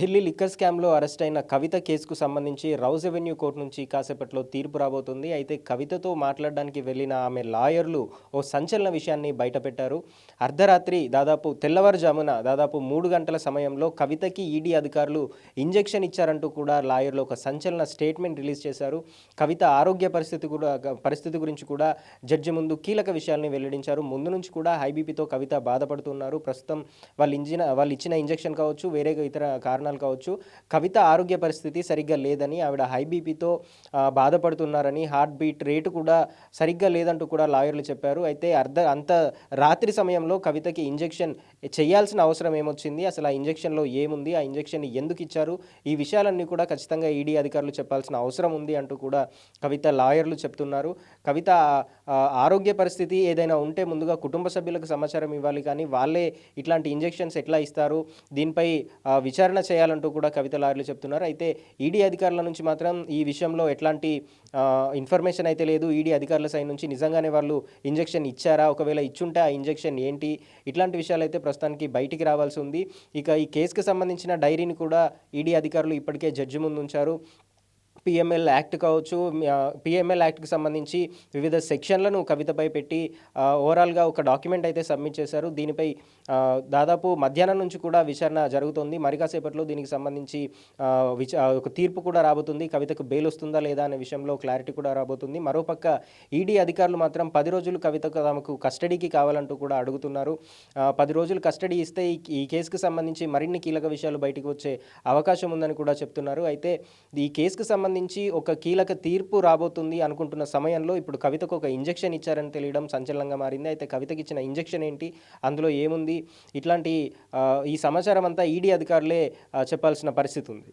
Delhi liquor స్కామ్లో arrest అయిన కవిత కేసుకు సంబంధించి రౌజ్ రెవెన్యూ కోర్టు నుంచి కాసేపట్లో తీర్పు రాబోతుంది. అయితే కవితతో మాట్లాడడానికి వెళ్ళిన ఆమె లాయర్లు ఓ సంచలన విషయాన్ని బయటపెట్టారు. అర్ధరాత్రి దాదాపు తెల్లవారుజామున దాదాపు మూడు గంటల సమయంలో కవితకి ఈడీ అధికారులు ఇంజెక్షన్ ఇచ్చారంటూ కూడా లాయర్లు ఒక సంచలన స్టేట్మెంట్ రిలీజ్ చేశారు. కవిత ఆరోగ్య పరిస్థితి కూడా పరిస్థితి గురించి కూడా జడ్జి ముందు కీలక విషయాల్ని వెల్లడించారు. ముందు నుంచి కూడా హైబీపీతో కవిత బాధపడుతున్నారు. ప్రస్తుతం వాళ్ళు ఇంజిన వాళ్ళు ఇచ్చిన ఇంజెక్షన్ కావచ్చు వేరే ఇతర కారణాలు కావచ్చు. కవిత ఆరోగ్య పరిస్థితి సరిగ్గా లేదని ఆవిడ హై బీపీతో బాధపడుతున్నారని హార్ట్ బీట్ రేటు కూడా సరిగ్గా లేదంటూ కూడా లాయర్లు చెప్పారు. అయితే అర్ధ అంత రాత్రి సమయంలో కవితకి ఇంజెక్షన్ చేయాల్సిన అవసరం ఏమొచ్చింది? అసలు ఆ ఇంజెక్షన్లో ఏముంది? ఆ ఇంజెక్షన్ ఎందుకు ఇచ్చారు? ఈ విషయాలన్నీ కూడా ఖచ్చితంగా ఈడీ అధికారులు చెప్పాల్సిన అవసరం ఉంది అంటూ కూడా కవిత లాయర్లు చెప్తున్నారు. కవిత ఆరోగ్య పరిస్థితి ఏదైనా ఉంటే ముందుగా కుటుంబ సభ్యులకు సమాచారం ఇవ్వాలి కానీ వాళ్ళే ఇట్లాంటి ఇంజెక్షన్స్ ఎట్లా ఇస్తారు? దీనిపై ఆ, విచారణ చేయాలంటూ కూడా కవిత లాయర్లు చెప్తున్నారు. అయితే ఈడీ అధికారుల నుంచి మాత్రం ఈ విషయంలో ఎట్లాంటి ఇన్ఫర్మేషన్ అయితే లేదు. ఈడీ అధికారుల సైడ్ నుంచి నిజంగానే వాళ్ళు ఇంజెక్షన్ ఇచ్చారా? ఒకవేళ ఇచ్చుంటే ఆ ఇంజెక్షన్ ఏంటి? ఇట్లాంటి విషయాలు అయితే ప్రస్తుతానికి బయటికి రావాల్సి ఉంది. ఇక ఈ కేసుకు సంబంధించిన డైరీని కూడా ఈడీ అధికారులు ఇప్పటికే జడ్జి ముందు ఉంచారు. పిఎంఎల్ యాక్ట్ కావచ్చు పిఎంఎల్ యాక్ట్కి సంబంధించి వివిధ సెక్షన్లను కవితపై పెట్టి ఓవరాల్గా ఒక డాక్యుమెంట్ అయితే సబ్మిట్ చేశారు. దీనిపై దాదాపు మధ్యాహ్నం నుంచి కూడా విచారణ జరుగుతుంది. మరి కాసేపట్లో దీనికి సంబంధించి విచ ఒక తీర్పు కూడా రాబోతుంది. కవితకు బెయిల్ వస్తుందా లేదా అనే విషయంలో క్లారిటీ కూడా రాబోతుంది. మరోపక్క ఈడీ అధికారులు మాత్రం పది రోజులు కవితకు తమకు కస్టడీకి కావాలంటూ కూడా అడుగుతున్నారు. పది రోజులు కస్టడీ ఇస్తే ఈ ఈ కేసుకు సంబంధించి మరిన్ని కీలక విషయాలు బయటకు వచ్చే అవకాశం ఉందని కూడా చెప్తున్నారు. అయితే ఈ కేసుకు సంబంధించి సంబంధించి ఒక కీలక తీర్పు రాబోతుంది అనుకుంటున్న సమయంలో ఇప్పుడు కవితకు ఒక ఇంజెక్షన్ ఇచ్చారని తెలియడం సంచలనంగా మారింది. అయితే కవితకి ఇచ్చిన ఇంజెక్షన్ ఏంటి? అందులో ఏముంది? ఇట్లాంటి ఈ సమాచారం అంతా ఈడీ అధికారులే చెప్పాల్సిన పరిస్థితి ఉంది.